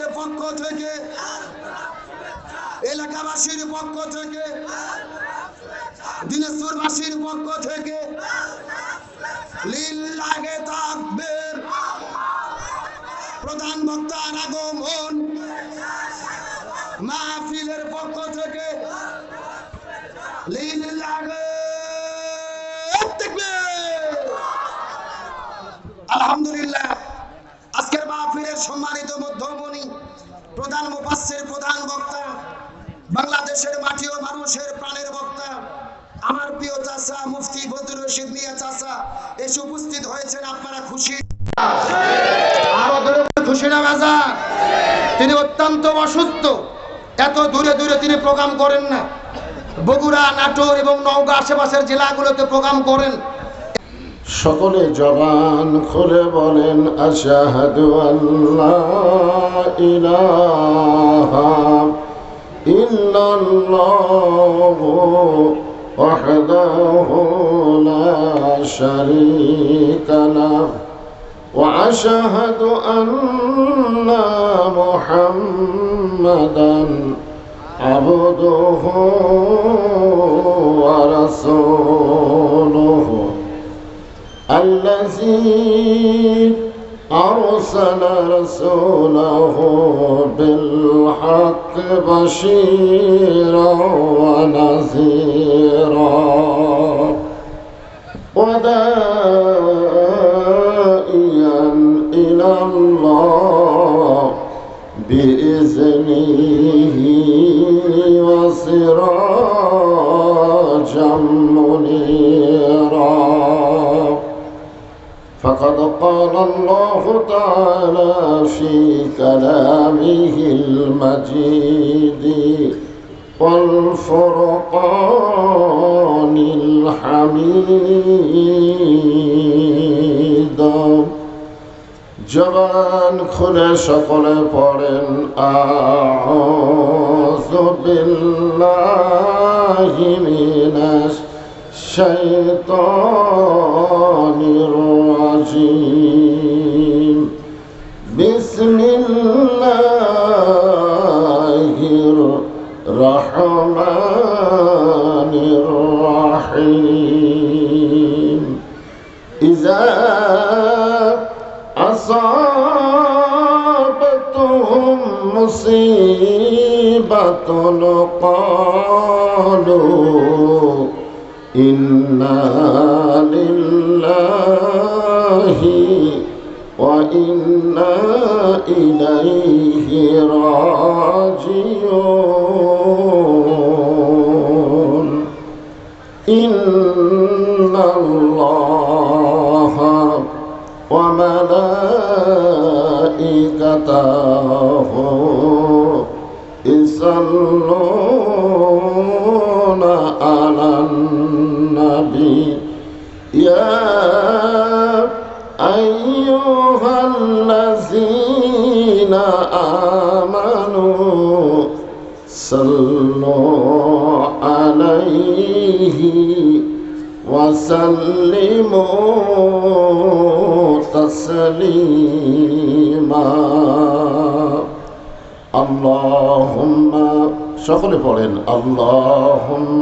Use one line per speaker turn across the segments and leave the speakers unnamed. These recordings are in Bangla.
মাহফিলের পক্ষ থেকে, এলাকাবাসীর পক্ষ থেকে, দিনাজপুরবাসীর পক্ষ থেকে লিল্লাহে তাকবীর। প্রধান বক্তার আগমন মাহফিলের পক্ষ থেকে লিল্লাহে তাকবীর। আলহামদুলিল্লাহ, আজকের মাহফিলের সম্মানিত মধ্যমণি প্রধান মুফাসসির, প্রধান বক্তা, বাংলাদেশের মাটি ও মানুষের প্রাণের বক্তা। আমার প্রিয় চাচা, মুফতি বদরুল রশিদ মিয়া চাচা, এসে উপস্থিত হয়েছেন, আপনারা খুশি? তিনি অত্যন্ত অসুস্থ। এত দূরে দূরে তিনি প্রোগ্রাম করেন না। বগুড়া, নাটোর এবং নওগাঁ আশেপাশের জেলাগুলোতে প্রোগ্রাম করেন।
সকলে জবান খুলে বলেন আশাহাদু আল্লাহ ইলাহা ইল্লাল্লাহু وحده لا شريك له وأشهد أن محمدا عبده ورسوله الذي أرسل رسوله بالحق بشيرا ونذيرا. ودائيا إلى الله بإذنه وسراجا فقد قال الله تعالى في كلامه المجيد والفرقان الحميد জবান খুলে সকলে পড়েন আউযু বিল্লাহি মিনাশ الشيطان الرجيم بسم الله الرحمن الرحيم إذا أصابتهم مصيبة قالوا إنا لله وإنا إليه راجعون. إن الله وملائكته يصلون النبي يا أيها الذين آمنوا صلوا عليه وسلموا تسليما اللهم সকলে পড়েন اللهم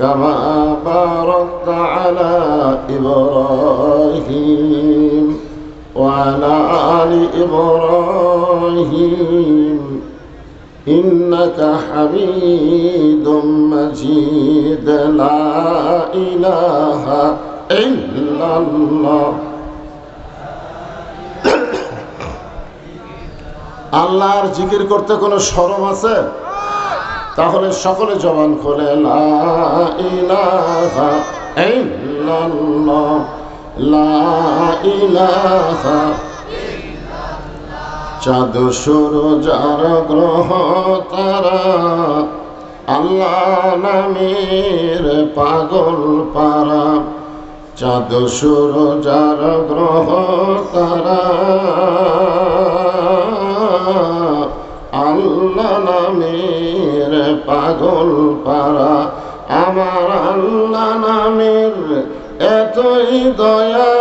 كما باركت على إبراهيم وعلى آل إبراهيم إنك حميد مجيد لا إله إلا الله আল্লাহর জিকির করতে কোনো শরম আছে তাহলে সকলে জবান খোলে, লা লা চাঁদ সুর যার গ্রহ, তারা আল্লাহ নামের পাগল পারা। চাঁদ সুর যার গ্রহ, তারা আল্লাহ নামের পাগল পারা আমার আল্লাহ নামের এতই দয়া।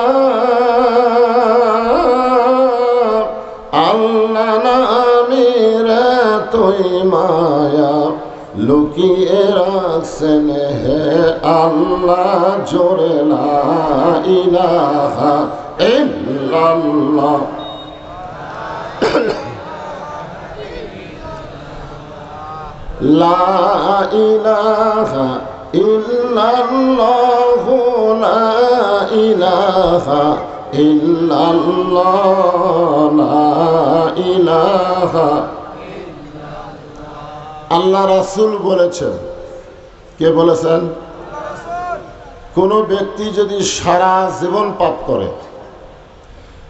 আল্লাহ নামের এতই মায়া। লুকিয়ে রাখছেন হে আল্লাহ, জোরে লা ইলাহা ইল্লাল্লাহ। লা ইলাহা লা আল্লাহ রাসূল বলেছেন। কে বলেছেন? কোন ব্যক্তি যদি সারা জীবন পাপ করে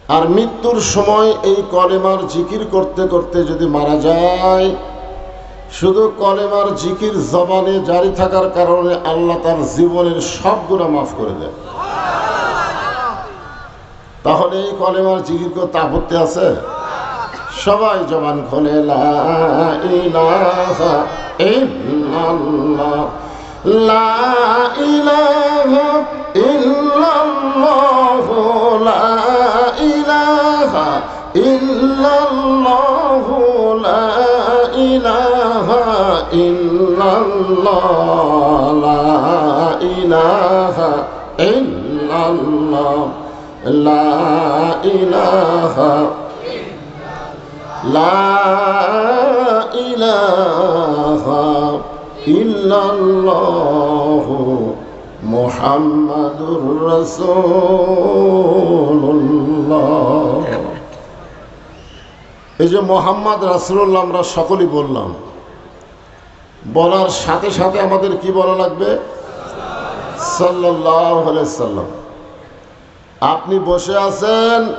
আর মৃত্যুর সময় এই কলেমার জিকির করতে করতে যদি মারা যায় শুধু কলেমার জিকির জবানে জারি থাকার কারণে আল্লাহ তার জীবনের সব গুণা মাফ করে দেয় তাহলে এই কলেমার জিকির করতে আপত্তি আছে? সবাই জবান খোলে লা ইলাহা ইল্লাল্লাহ লা ইল্লাল্লাহ লা ইলাহা ইল্লাল্লাহ লা ইলাহা লা এই যে মোহাম্মদ রাসূলুল্লাহ আমরা সকলেই বললাম বলার সাথে সাথে আমাদের কি বলা লাগবে? সাল্লাম। আপনি বসে আছেন,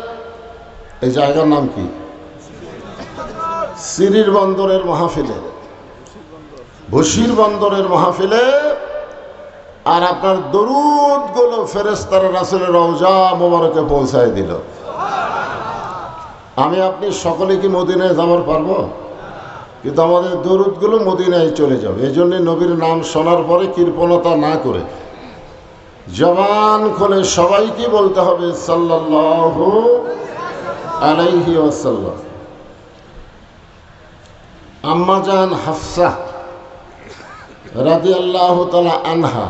এই জায়গার নাম কি? সিরির বন্দরের মাহফিলে। ভুসির বন্দরের মাহফিলে। আর আপনার দরুদগুলো ফেরেস্তার রাসুলের রওজা মোবারকে পৌঁছায় দিল। আমি, আপনি সকলে কি মদিনায় যাবার পারব? কিন্তু আমাদের দরুদগুলো মদিনায় চলে যাবে। এই জন্যে নবীর নাম শোনার পরে কৃপণতা না করে। জবান খোলে সবাইকে বলতে হবে, সাল্লাল্লাহু আলাইহি ওয়াসাল্লাম। আম্মাজান হাফসা রাজি আল্লাহ তালা আনহা।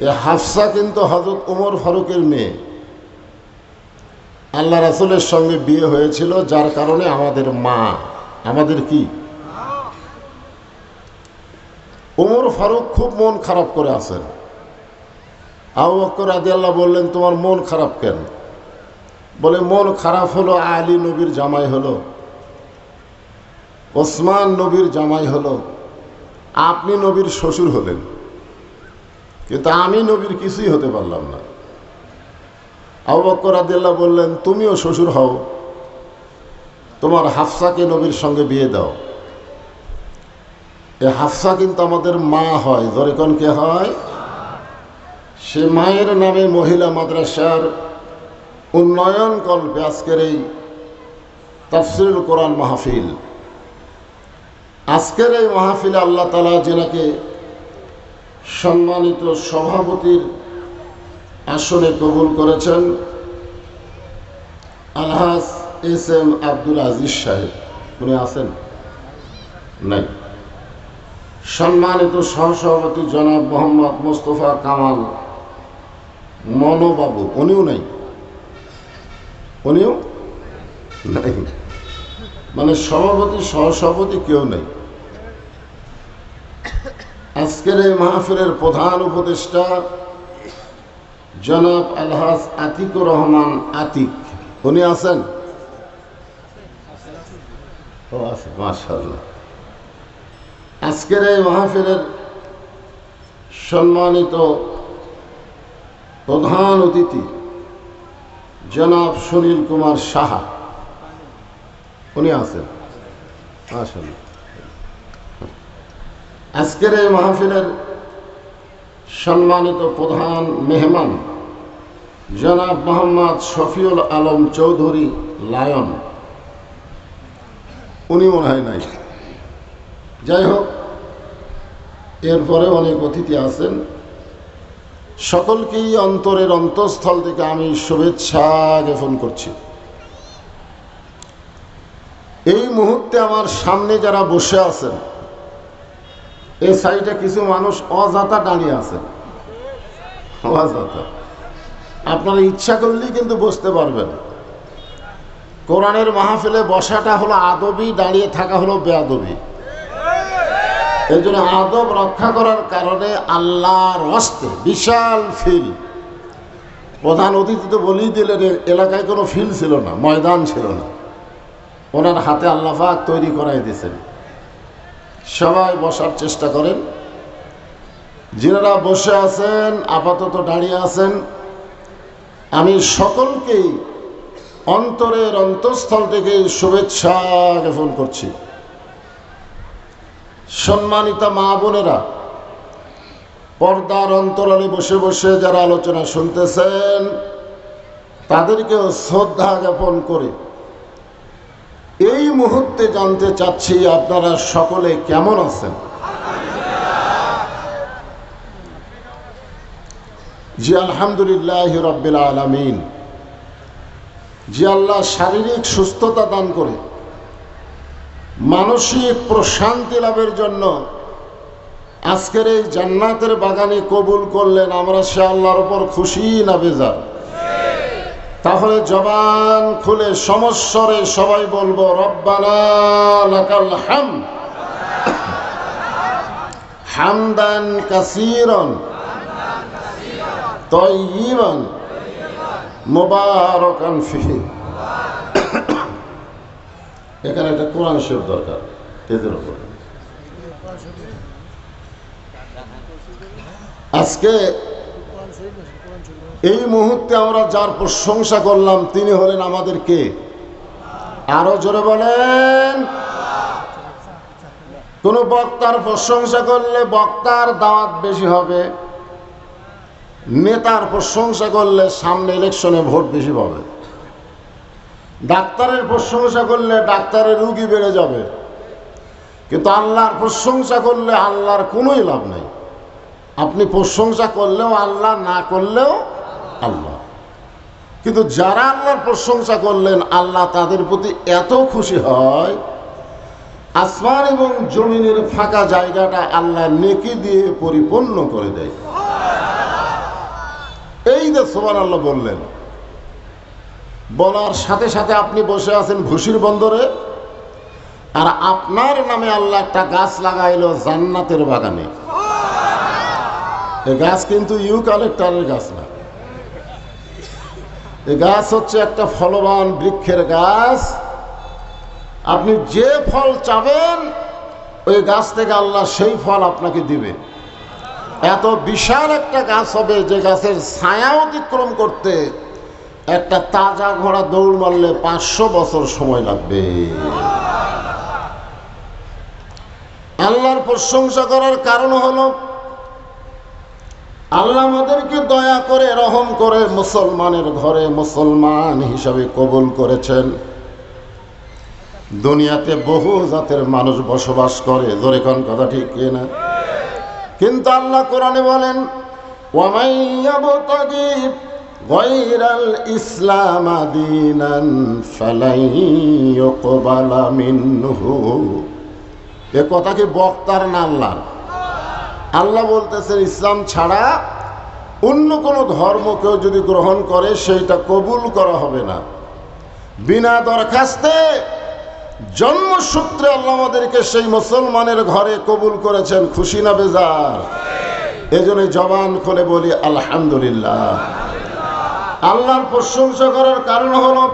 এ হাফসা কিন্তু হজরত উমর ফারুকের মেয়ে। আল্লাহ রাসুলের সঙ্গে বিয়ে হয়েছিল, যার কারণে আমাদের মা আমাদের কি? ওমর ফারুক খুব মন খারাপ করে আছেন। আবু বকর রাজি আল্লাহ বললেন, তোমার মন খারাপ কেন? বলে, মন খারাপ হলো, আলী নবীর জামাই হলো, ওসমান নবীর জামাই হলো, আপনি নবীর শ্বশুর হলেন। কিন্তু আমি নবীর কিছুই হতে পারলাম না। আবু বকর আদিল্লাহ বললেন, তুমিও শ্বশুর হও তোমার হাফসাকে নবীর সঙ্গে বিয়ে দাও। এ হাফসা কিন্তু আমাদের মা হয়। জরেকন কে হয়? সে মায়ের নামে মহিলা মাদ্রাসার উন্নয়ন কল্পে আজকের এই তাফসিরুল কোরআন মাহফিল। আজকের এই মাহফিলে আল্লাহ তালা যেনাকে সম্মানিত সভাপতির আসনে কবুল করেছেন, আলহাজ এস এম আব্দুল আজিজ সাহেব। উনি আছেন? নাই। সম্মানিত সহসভাপতি জনাব মোহাম্মদ মোস্তফা কামাল মনোবাবু, উনিও নাই? উনিও? নাই। মানে সভাপতি, সহসভাপতি কেউ নেই। আজকের এই মাহফিলের প্রধান উপদেষ্টা জনাব আলহাজ আতিকুর রহমান আতিক। উনি আছেন? আজকের এই মাহফিলের সম্মানিত প্রধান অতিথি জনাব সুনীল কুমার সাহা। উনি আছেন। আসেন আজকের এই মাহফিলের সম্মানিত প্রধান মেহমান জনাব মোহাম্মদ শফিউল আলম চৌধুরী লায়ন। উনি মনে হয় নাই। যাই হোক এরপরে অনেক অতিথি আছেন। সকলকেই অন্তরের অন্তঃস্থল থেকে আমি শুভেচ্ছা জ্ঞাপন করছি। এই মুহূর্তে আমার সামনে যারা বসে আছেন, এই সাইডে কিছু মানুষ অজাতা দাঁড়িয়ে আছেন। অজাতা। আপনারা ইচ্ছা করলেই কিন্তু বসতে পারবেন। কোরআনের মাহফিলে বসাটা হলো আদবি, দাঁড়িয়ে থাকা হলো বেআদবি এই জন্য আদব রক্ষা করার কারণে আল্লাহর হস্তে বিশাল ফিল। প্রধান অতিথি তো বলেই দিলেন এলাকায় কোনো ফিল ছিল না, ময়দান ছিল না। ওনার হাতে আল্লাহাক তৈরি করাই দিয়েছেন। সবাই বসার চেষ্টা করেন। যিনারা বসে আছেন, আপাতত দাঁড়িয়ে আছেন, আমি সকলকেই অন্তরের অন্তঃস্থল থেকে শুভেচ্ছা জ্ঞাপন করছি। সম্মানিতা মা বোনেরা, পর্দার অন্তরালে বসে বসে যারা আলোচনা শুনতেছেন, তাদেরকেও শ্রদ্ধা জ্ঞাপন করে এই মুহূর্তে জানতে চাচ্ছি আপনারা সকলে কেমন আছেন? জি, আলহামদুলিল্লাহ রব্বিল আলমিন। জি আল্লাহ শারীরিক সুস্থতা দান করে, মানসিক প্রশান্তি লাভের জন্য আজকের এই জান্নাতের বাগানে কবুল করলেন, আমরা সে আল্লাহর উপর খুশি না বেজার? তাহলে জবান খুলে সমস্বরে সবাই বলব, রব্বানা হাম হামদান কাসিরন। তয়িবান। মোবারকান ফিহি। এখানে একটা কোরআন শরীফ দরকার, এদের উপর। আজকে এই মুহূর্তে আমরা যার প্রশংসা করলাম, তিনি হলেন আমাদের কে? আরও জোরে বলেন। কোন বক্তার প্রশংসা করলে বক্তার দাওয়াত বেশি হবে। নেতার প্রশংসা করলে সামনে ইলেকশনে ভোট বেশি পাবে। ডাক্তারের প্রশংসা করলে ডাক্তারের রুগী বেড়ে যাবে। কিন্তু আল্লাহর প্রশংসা করলে আল্লাহর কোনোই লাভ নাই। আপনি প্রশংসা করলেও আল্লাহ, না করলেও আল্লাহ। কিন্তু যারা আল্লাহর প্রশংসা করলেন, আল্লাহ তাদের প্রতি এত খুশি হয়, আসমান এবং জমিনের ফাঁকা জায়গাটা আল্লাহ নেকি দিয়ে পরিপূর্ণ করে দেয়। এই যে সোমান আল্লাহ বললেন, বলার সাথে সাথে আপনি বসে আছেন ভুসির বন্দরে, আর আপনার নামে আল্লাহ একটা গাছ লাগাইল জান্নাতের বাগানে। এ গাছ কিন্তু ইউ কালেক্টরের গাছ না। এ গাছ হচ্ছে একটা ফলবান বৃক্ষের গাছ। আপনি যে ফল চাবেন, ওই গাছ থেকে আল্লাহ সেই ফল আপনাকে দিবে। এত বিশাল একটা গাছ হবে, যে গাছের ছায়া অতিক্রম করতে একটা তাজা ঘোড়া দৌড় মারলে পাঁচশো বছর সময় লাগবে। আল্লাহর প্রশংসা করার কারণ হলো, আল্লাহ আমাদেরকে দয়া করে, রহম করে মুসলমানের ঘরে মুসলমান হিসাবে কবুল করেছেন। দুনিয়াতে বহু জাতের মানুষ বসবাস করে, জোরে কথা ঠিক না কিন্তু আল্লাহ কোরআনে বলেন কথা কি বক্তার না আল্লাহর? আল্লাহ বলতেছেন, ইসলাম ছাড়া অন্য কোনো ধর্ম কেউ যদি গ্রহণ করে সেইটা কবুল করা হবে না। বিনা দরখাস্তে জন্মসূত্রে আল্লাহ আমাদেরকে সেই মুসলমানের ঘরে কবুল করেছেন, খুশি না বেজার? এজন্য জবান খুলে বলি, আলহামদুলিল্লাহ। আল্লাহর প্রশংসা করার কারণ হলো,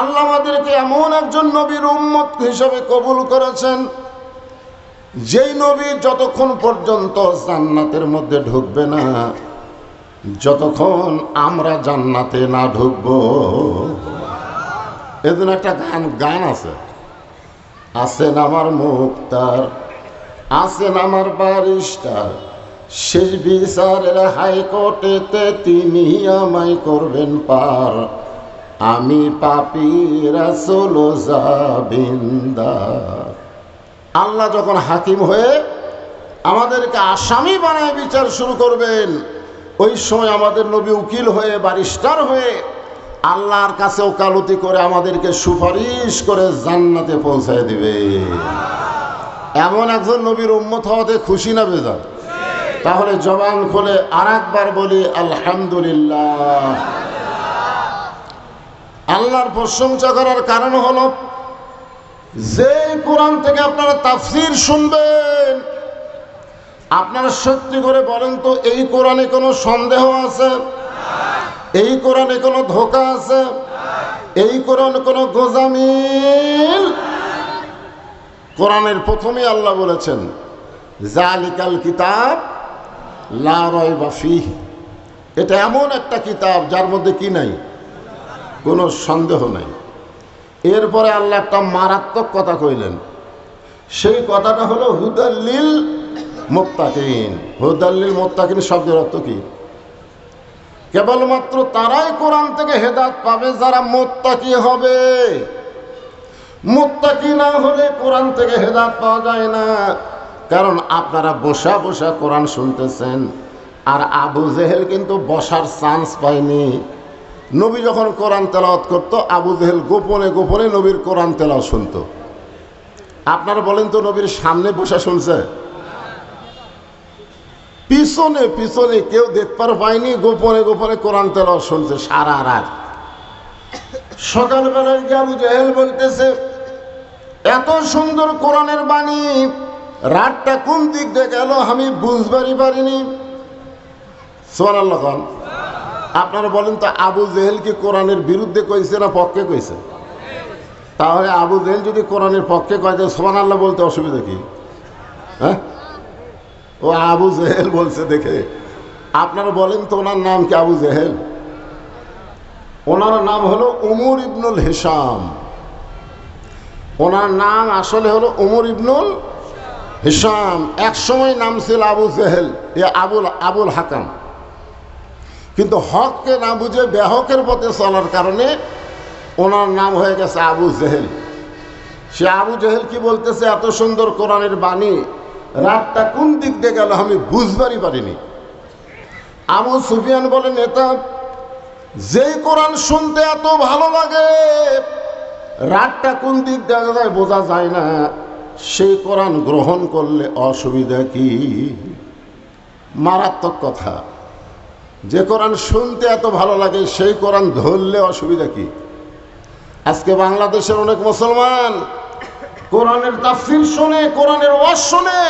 আল্লাহ আমাদেরকে এমন একজন নবীর উম্মত হিসেবে কবুল করেছেন, যেই নবী যতক্ষণ পর্যন্ত জান্নাতের মধ্যে ঢুকবে না, যতক্ষণ আমরা জান্নাতে না ঢুকবো এজন্য একটা গান গান আছে। আছেন আমার মুক্তার আছেন আমার বারিস্টার শেষ বিচারের হাইকোর্টেতে তিনি আমায় করবেন পার। আমি পাপি রাসুল জাবিন্দার। আল্লাহ যখন হাকিম হয়ে আমাদেরকে আসামি বানায় বিচার শুরু করবেন, ওই সময় আমাদের নবী উকিল হয়ে বারিস্টার হয়ে আল্লাহর কাছে ওকালতি করে আমাদেরকে সুপারিশ করে জান্নাতে পৌঁছায় দিবে। এমন একজন নবীর উম্মত হওয়াতে খুশি না বেজার? তাহলে জবান খোলে আর একবার বলি, আলহামদুলিল্লাহ। আল্লাহর প্রশংসা করার কারণ হলো যে কোরআন থেকে আপনারা তাফসির শুনবেন, আপনারা সত্যি করে বলেন তো, এই কোরআনে কোনো সন্দেহ আছে? এই কোরআনে কোনো ধোকা আছে? এই কোরআন কোনো গোজামিল? কোরআনের প্রথমেই আল্লাহ বলেছেন, জালিকাল কিতাব লা রয়বা ফিহ। এটা এমন একটা কিতাব যার মধ্যে কি নাই? কোনো সন্দেহ নাই। এরপরে আল্লাহ একটা মারাত্মক কথা কইলেন। সেই কথাটা হলো হুদাল্লিল মোত্তাকিন। হুদাল্লিল মোত্তাকিন শব্দের অর্থ কি? কেবলমাত্র তারাই কোরআন থেকে হেদাত পাবে, যারা মোত্তাকি হবে। মোত্তাকি না হলে কোরআন থেকে হেদাত পাওয়া যায় না। কারণ আপনারা বসা বসা কোরআন শুনতেছেন, আর আবু জেহেল কিন্তু বসার চান্স পায়নি। নবী যখন কোরআন তেলাওয়াত করতো, আবু জেহেল গোপনে গোপনে নবীর কোরআন তেলাওয়াত শুনতো। আপনারা বলেন তো নবীর সামনে বসা শুনছে? পিছনে পিছনে কেউ দেখবার পায়নি গোপনে গোপনে কোরআন তেলাওয়াত শুনছে সারা রাত। সকালবেলায় গিয়ে আবু জেহেল বলতেছে, এত সুন্দর কোরআনের বাণী, রাতটা কোন দিক দিয়ে গেল আমি বুঝবারই পারিনি। সোয়ানাল্লাহ খান আপনারা বলেন তো, আবু জেহেল কি কোরআনের বিরুদ্ধে কইছে না পক্ষে কইছে? তাহলে আবু জেহেল যদি কোরআনের পক্ষে কয় যে সোমান আল্লাহ বলতে অসুবিধা কি? হ্যাঁ? ও আবু জেহেল বলছে, দেখে আপনারা বলেন তো ওনার নাম কি আবু জেহেল? ওনার নাম হলো উমর ইবনুল হিসাম ওনার নাম আসলে হলো উমর ইবনুল হিসাম এক সময় নাম ছিল আবু জেহেল, এ আবুল আবুল হাকাম। কিন্তু হককে না বুঝে বেহকের পথে চলার কারণে ওনার নাম হয়ে গেছে আবু জেহেল। সে আবু জেহেল কি বলতেছে? এত সুন্দর কোরআনের বাণী। রাতটা কোন দিক দিয়ে গেল আমি বুঝবারই পারিনি। আবু সুফিয়ান বলে, নেতা যেই কোরআন শুনতে এত ভালো লাগে, রাতটা কোন দিক দেখা যায় বোঝা যায় না। সেই কোরআন গ্রহণ করলে অসুবিধা কি? মারাত্মক কথা। যে কোরআন শুনতে এত ভালো লাগে, সেই কোরআন ধরলে অসুবিধা কি? আজকে বাংলাদেশের অনেক মুসলমান কোরআনের তাফসির শোনে, কোরআনের ওয়াজ শোনে,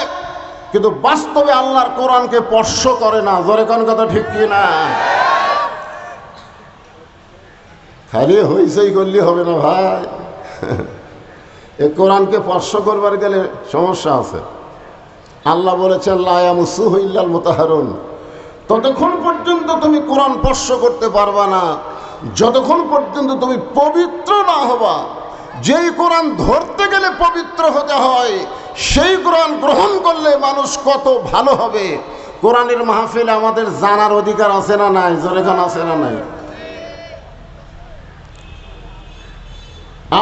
কিন্তু বাস্তবে আল্লাহর কোরআনকে স্পর্শ করে না। জোরে কোন কথা ঠিক কি না? খালি হইসই করলে হবে না ভাই। এ কোরআনকে স্পর্শ করবার গেলে সমস্যা আছে। আল্লাহ বলেছেন লায়ামুসুহ ইল্লাল মোতাহারুন। ততক্ষণ পর্যন্ত তুমি কোরআন স্পর্শ করতে পারবা না। যতক্ষণ পর্যন্ত তুমি পবিত্র না হবা যেই কোরআন ধরতে গেলে পবিত্র হতে হয়, সেই কোরআন গ্রহণ করলে মানুষ কত ভালো হবে। কোরআনের মাহফিলে আমাদের জানার অধিকার আছে না নাই? জোরেখান আছে না নাই?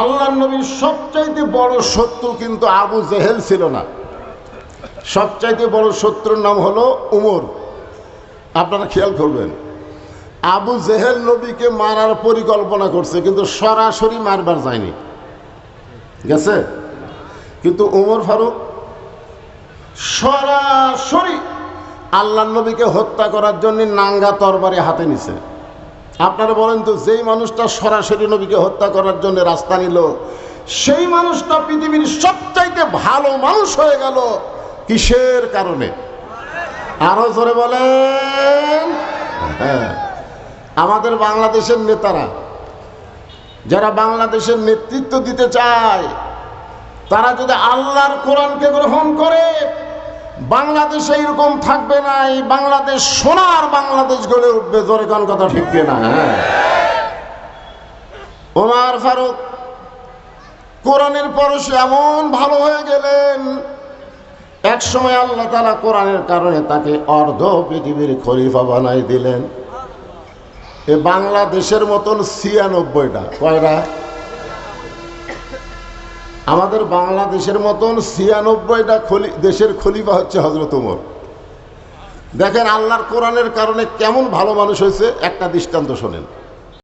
আল্লাহ নবীর সবচাইতে বড় শত্রু কিন্তু আবু জেহেল ছিল না। সবচাইতে বড় শত্রুর নাম হলো উমর। আপনারা খেয়াল করবেন, আবু জেহেল নবীকে মারার পরিকল্পনা করছে, কিন্তু সরাসরি মারবার যায়নি। গেছে? কিন্তু উমর ফারুক সরাসরি আল্লাহ নবীকে হত্যা করার জন্য নাঙ্গা তরবারি হাতে নিছে। আপনারা বলেন তো, যেই মানুষটা সরাসরি নবীকে হত্যা করার জন্য রাস্তা নিল, সেই মানুষটা পৃথিবীর সবচাইতে ভালো মানুষ হয়ে গেল কিসের কারণে? আরও জোরে বলেন। হ্যাঁ আমাদের বাংলাদেশের নেতারা যারা বাংলাদেশের নেতৃত্ব দিতে চায়, তারা যদি আল্লাহর কোরআনকে গ্রহণ করে, বাংলাদেশে এরকম থাকবে না এই বাংলাদেশ সোনার বাংলাদেশ গড়ে উঠবে, জোরে কোন কথা ঠিক না হ্যাঁ ওমার ফারুক, কোরআনের পরশে এমন ভালো হয়ে গেলেন এক সময় আল্লাহ তারা কোরআনের কারণে তাকে অর্ধ পৃথিবীর খলিফা বানাই দিলেন। এ বাংলাদেশের মতন ছিয়ানব্বইটা। কয়টা? আমাদের বাংলাদেশের মতন ছিয়ানব্বইটা খলি দেশের খলিফা হচ্ছে হজরত উমর দেখেন আল্লাহর কোরআনের কারণে কেমন ভালো মানুষ হয়েছে? একটা দৃষ্টান্ত শোনেন।